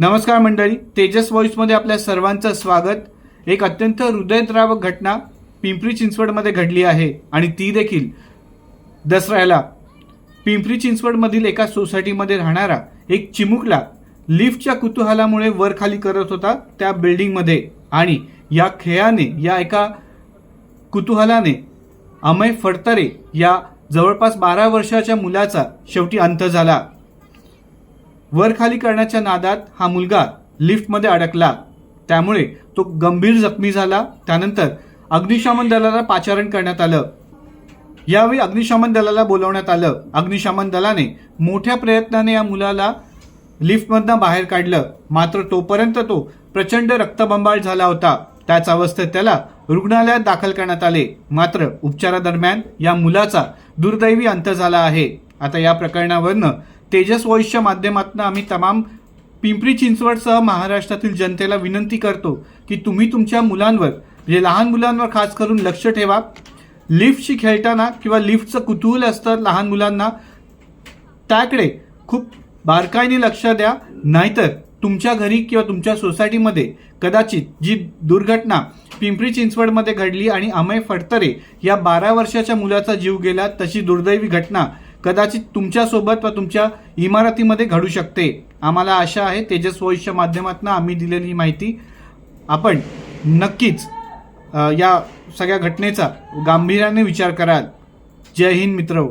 नमस्कार मंडळी तेजस व्हॉइसमध्ये आपल्या सर्वांचं स्वागत. एक अत्यंत हृदयद्रावक घटना पिंपरी चिंचवडमध्ये घडली आहे आणि ती देखील दसऱ्याला. पिंपरी चिंचवडमधील एका सोसायटीमध्ये राहणारा एक चिमुकला लिफ्टच्या कुतूहलामुळे वर खाली करत होता त्या बिल्डिंगमध्ये आणि या खेळाने या एका कुतूहलाने अमय फडतरे या जवळपास बारा वर्षाच्या मुलाचा शेवटी अंत झाला. वर खाली करण्याच्या नादात हा मुलगा लिफ्टमध्ये अडकला. त्यामुळे तो गंभीर जखमी झाला. त्यानंतर अग्निशमन दलाला पाचारण करण्यात आलं. यावेळी अग्निशमन दलाला बोलवण्यात आलं. अग्निशमन दलाने मोठ्या प्रयत्नाने या मुलाला लिफ्टमधनं बाहेर काढलं. मात्र तोपर्यंत तो प्रचंड रक्तबंबाळ झाला होता. त्याच अवस्थेत त्याला रुग्णालयात दाखल करण्यात आले. मात्र उपचारादरम्यान या मुलाचा दुर्दैवी अंत झाला आहे. आता या प्रकरणावरनं तेजस वॉईसच्या माध्यमातून आम्ही तमाम पिंपरी चिंचवडसह महाराष्ट्रातील जनतेला विनंती करतो की तुम्ही तुमच्या मुलांवर म्हणजे लहान मुलांवर खास करून लक्ष ठेवा. लिफ्टशी खेळताना किंवा लिफ्टचं कुतूहल असतं लहान मुलांना त्याकडे खूप बारकाईने लक्ष द्या. नाहीतर तुमच्या घरी किंवा तुमच्या सोसायटीमध्ये कदाचित जी दुर्घटना पिंपरी चिंचवडमध्ये घडली आणि अमय फडतरे या बारा वर्षाच्या मुलाचा जीव गेला तशी दुर्दैवी घटना कदाचित तुमच्यासोबत व तुमच्या इमारतीमध्ये घडू शकते. आम्हाला आशा आहे तेजस व्हॉइसच्या माध्यमातून आम्ही दिलेली माहिती. आपण नक्कीच या सगळ्या घटनेचा गांभीर्याने विचार कराल. जय हिंद मित्र